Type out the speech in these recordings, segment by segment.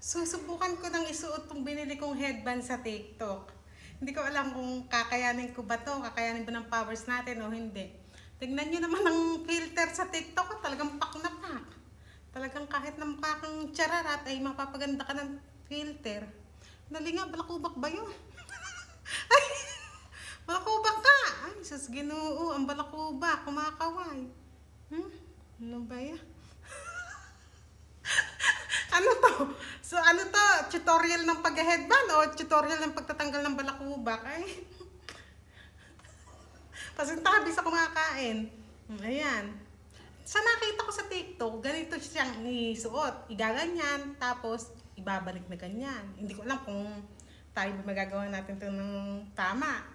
Susubukan ko nang isuot tong binili kong headband sa TikTok. Hindi ko alam kung kakayanin ko ba to, kakayanin ba ng powers natin o hindi. Tignan nyo naman ang filter sa TikTok, oh, talagang pak na pak. Talagang kahit na mukha kang chararat ay mapapaganda ka ng filter. Dali nga, balakubak ba yun? ay, balakubak ka! Ay, sus ginoo, ang balakubak, kumakaway. Hmm? Ano ba yan? ano to? So ano to? Tutorial ng pag-headband o tutorial ng pagtatanggal ng balakubak? Ay. Pasintabi sa kumakain. Ayan. Sa nakita ko sa TikTok, ganito siyang isuot. Igaganyan, tapos ibabalik na ganyan. Hindi ko alam kung tayo ba magagawa natin ito ng tama.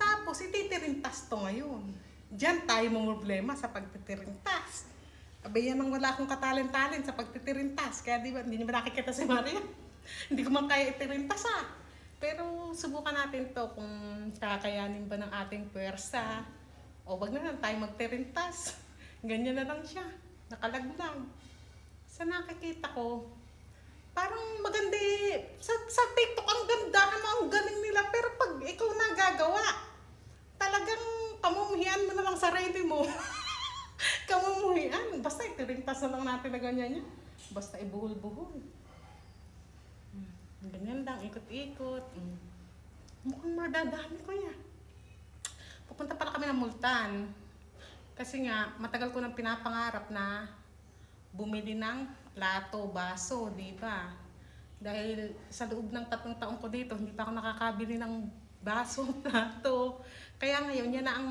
Tapos, ititirintas to ngayon. Diyan tayo mo problema sa pagtitirintas. Abay yan ang wala akong katalent-talent sa pagtitirintas. Kaya di ba, hindi ba nakikita si Maria? hindi ko man kaya itirintas ah. Pero subukan natin to kung kakayanin ba ng ating pwersa. O wag na lang tayo magtirintas. Ganyan na lang siya. Nakalaglag. Sa nakikita ko, parang maganda eh. Sa, sa TikTok, ang ganda naman, ang galing nila. Pero pag ikaw na gagawa, talagang kamumuhian mo na lang sarili mo. kamumuhian. Basta itirintas na lang natin na ganyan yan. Basta ibuhol-buhol. Hmm, Ganyan lang, ikot-ikot. Hmm. Mukhang madadami ko yan. Pupunta pala kami ng Multan. Kasi nga, matagal ko nang pinapangarap na bumili ng plato, baso, di ba? Dahil sa loob ng tatlong taong ko dito, hindi pa ako nakakabili ng baso, plato. Kaya ngayon, yan na ang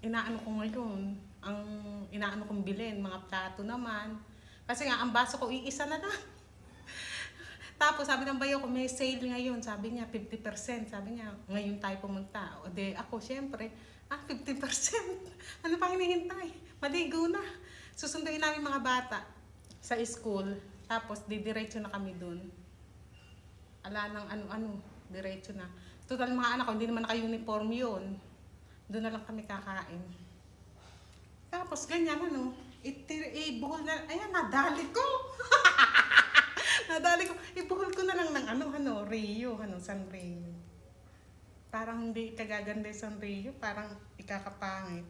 inaano ko ngayon. Ang inaano kong bilhin, mga plato naman. Kasi nga, ang baso ko, iisa na lang. Tapos sabi ng bayo ko, may sale ngayon. Sabi niya, 50%. Sabi niya, ngayon tayo pumunta. O de, ako, syempre, ah, 50%. ano pa hinihintay? Maligo na. Susunduin namin mga bata sa school. Tapos, didiretso na kami dun. Ala ng ano-ano, diretso na. Total mga anak ko, hindi naman naka-uniform yun. Doon na lang kami kakain. Tapos, ganyan ano, itir, ibuhol na, ayan, nadali ko. nadali ko, ibuhol ko na lang ng ano, ano, Rio, ano, San Rio. Parang hindi kagaganda yung San Rio, parang ikakapangit.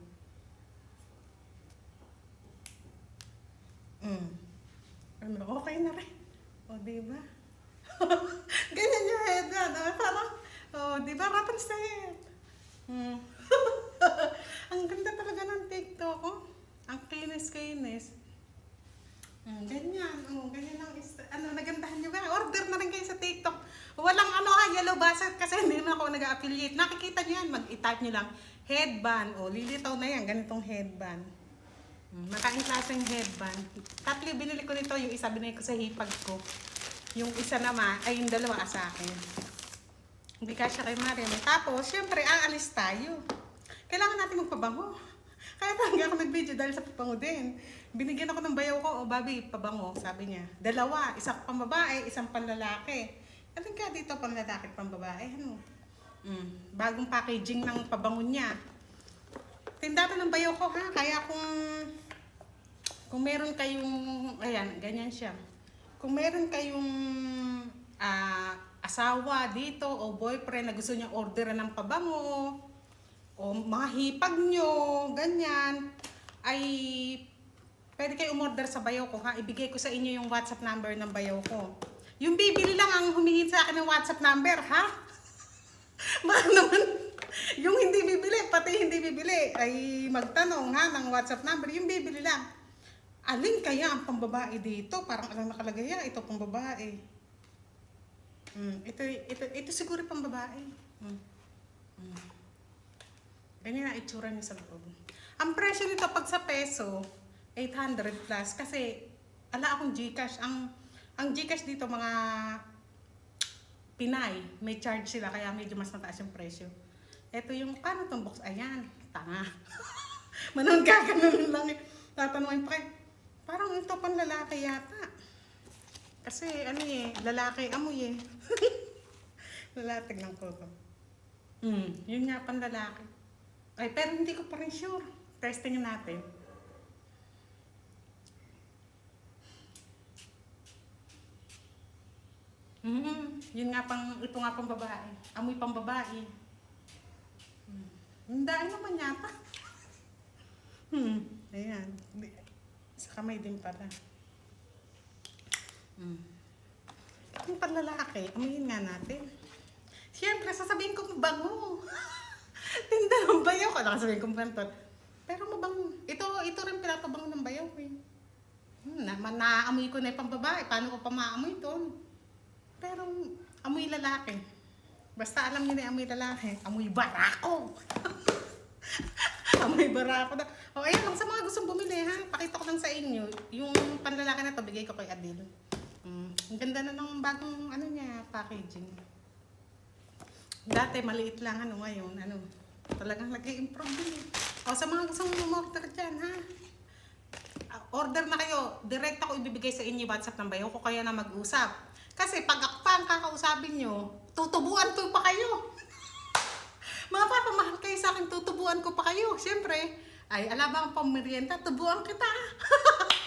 Mm. Ano, okay na rin. O, di ba? Ganyan yung head na, no? Parang, oh, di ba, Rapunzel sa head. Mm. Ang ganda talaga ng TikTok, oh. Ang kinis-kinis. Mm, ganyan, oh, ganyan ang is- ano, nagandahan nyo ba? Order na rin kayo sa TikTok. Walang yellow basket kasi hindi na ako nag-affiliate. Nakikita nyo yan, mag-type nyo lang, headband. O, lilitaw na yan, ganitong headband. Makain klaseng headband. Tatlo binili ko nito, yung isa binili ko sa hipag ko. Yung isa naman, ay yung dalawa sa akin. Hindi kasya kay Mariam. Tapos, syempre, aalis tayo. Kailangan natin magpabango. Kaya talaga ako nag-video dahil sa pabango din. Binigyan ako ng bayaw ko, o babi, pabango, sabi niya. Dalawa, isang pambabae, isang panlalaki. Alin ka dito, panlalaki at pambabae? Ano? Mm, bagong packaging ng pabango niya. Tindata ng bayaw ko ha, kaya kung kung meron kayong, ayan, ganyan siya. Kung meron kayong ah, asawa dito o boyfriend na gusto niya orderan ng pabango, o mga hipag nyo, ganyan, ay pwede kayo umorder sa bayaw ko ha. Ibigay ko sa inyo yung WhatsApp number ng bayaw ko. Yung bibili lang ang humingi sa akin ng WhatsApp number, ha? Baka naman, yung hindi bibili, pati hindi bibili, ay magtanong ha ng WhatsApp number. Yung bibili lang. Alin kaya ang pambabae dito? Parang alam nakalagay yan, ito pambabae. Hmm, ito, ito, ito siguro pambabae. Hmm. Hmm. Ganyan ang itsura niya sa loob. Ang presyo nito pag sa peso, 800 plus. Kasi, ala akong Gcash. Ang, ang Gcash dito mga Pinay, may charge sila kaya medyo mas mataas yung presyo. Ito yung, paano tong box? Ayan, tanga. Manang gaganon lang eh. Tatanungin pa kayo, parang ito pang lalaki yata. Kasi ano eh, lalaki amoy eh. lalaki ng ko to. Hmm, yun nga pang lalaki. Ay, pero hindi ko pa rin sure. Testingin natin. Mm, yun nga pang, ito nga pang babae. Amoy pang babae. Hmm. Hindi naman yata. Hmm, ayan. Sa kamay din pala. Hmm. Yung panlalaki, amuyin nga natin. Siyempre, sasabihin ko mabango. Tinda ng bayaw ko. Nakasabihin ko bantot. Pero mabango. Ito, ito rin pinapabango ng bayaw ko eh. Hmm, na, naamoy ko na yung pambabae. Paano ko pa maamoy ito? Pero amoy lalaki. Basta alam niyo na amoy lalaki. Amoy barako. amoy barako na. O ayun lang sa mga gustong bumili ha. Pakita ko lang sa inyo. Yung panlalaki na to, bigay ko kay Adil. Mm, ang ganda na ng bagong ano niya, packaging. Dati maliit lang ano ngayon, ano. Talagang nag-i-improve din. eh. O sa mga gustong umorder dyan ha. Ah, order na kayo. Direct ako ibibigay sa inyo WhatsApp bayo ko kaya na mag-usap. Kasi pag ako pa ang kakausapin nyo, tutubuan ko pa kayo. Mapapamahal kayo sa akin, tutubuan ko pa kayo. Siyempre, ay alam ba ang pamerienda, tubuan kita.